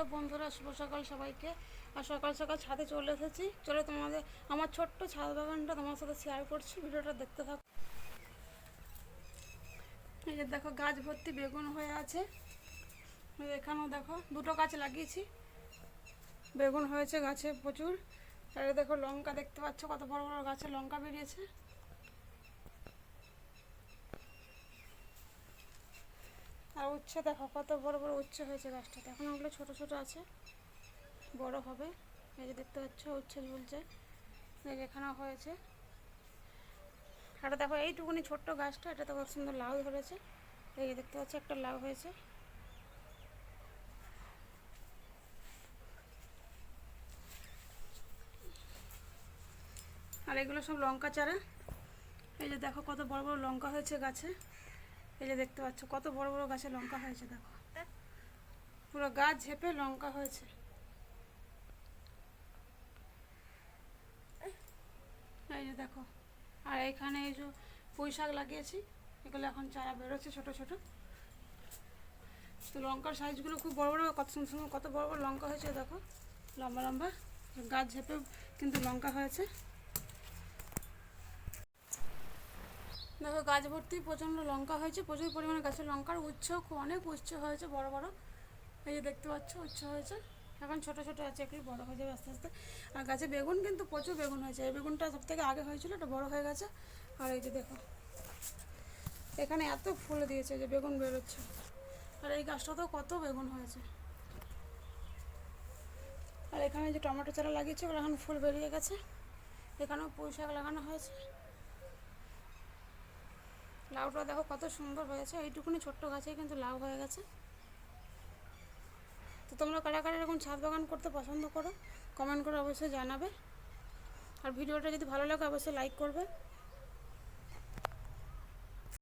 Hello বন্ধুরা, শুভ সকাল সবাইকে। আর সকাল সকাল ছাদে চলে এসেছি। চলো তোমাদের, আমার ছোট্ট ছাদ বাগানটা তোমার সাথে শেয়ার করছি, ভিডিওটা দেখতে থাকো। এই যে দেখো, গাছ ভর্তি বেগুন হয়ে আছে। এখানেও দেখো, দুটো গাছ লাগিয়েছি। বেগুন হয়েছে গাছে প্রচুর। আর দেখো লঙ্কা দেখতে পাচ্ছ, কত বড় বড় গাছে লঙ্কা বেরিয়েছে আর উচ্ছে দেখো কত বড় বড় উচ্ছে হয়েছে গাছটাতে। এখন ওগুলো ছোট ছোট আছে, বড় হবে। এই যে দেখতে পাচ্ছ, উচ্ছে ঝুলছে। এখানেও হয়েছে। এটা দেখো, এইটুকুনি ছোট্ট গাছটা, এটা তো কত সুন্দর লাউ ধরেছে। এই যে দেখতে পাচ্ছ, একটা লাউ হয়েছে। আর এগুলো সব লঙ্কা চারা। এই যে দেখো, কত বড় বড় লঙ্কা হয়েছে গাছে। এই যে দেখতে পাচ্ছ, কত বড় বড় গাছে লঙ্কা হয়েছে, দেখো। পুরো গাছ ঝেপে লঙ্কা হয়েছে। এই যে দেখো, আর এখানে এই যে পুঁই শাক লাগিয়েছি, এগুলো এখন চারা বেরোচ্ছে ছোট ছোট। তো লঙ্কার সাইজগুলো খুব বড় বড়, কত সুন্দর সুন্দর, কত বড় বড় লঙ্কা হয়েছে, দেখো। লম্বা লম্বা গাছ ঝেপে কিন্তু লঙ্কা হয়েছে। দেখো, গাছ ভর্তি প্রচণ্ড লঙ্কা হয়েছে, প্রচুর পরিমাণে গাছের লঙ্কার খুব, অনেক উচ্ছে হয়েছে, বড় বড়। এই যে দেখতে পাচ্ছ উচ্ছে হয়েছে। এখন ছোট ছোট আছে একটু বড় হয়ে যাবে আস্তে আস্তে। আর গাছে বেগুন কিন্তু প্রচুর বেগুন হয়েছে। এই বেগুনটা সব থেকে আগে হয়েছিল, এটা বড় হয়ে গেছে। আর এই যে দেখো, এখানে এত ফুল দিয়েছে যে বেগুন বেরোচ্ছে। আর এই গাছটাতেও কত বেগুন হয়েছে। আর এখানে যে টমেটো চারা লাগিয়েছে, ওগুলো এখন ফুল বেরিয়ে গেছে। এখানেও পুঁই শাক লাগানো হয়েছে। লাউটা দেখো কত সুন্দর হয়েছে। এইটুকুনি ছোট্ট গাছে কিন্তু লাউ হয়ে গেছে। তো তোমরা কারা কারা এরকম ছাদ বাগান করতে পছন্দ করো কমেন্ট করে অবশ্যই জানাবে। আর ভিডিওটা যদি ভালো লাগে, অবশ্যই লাইক করবে।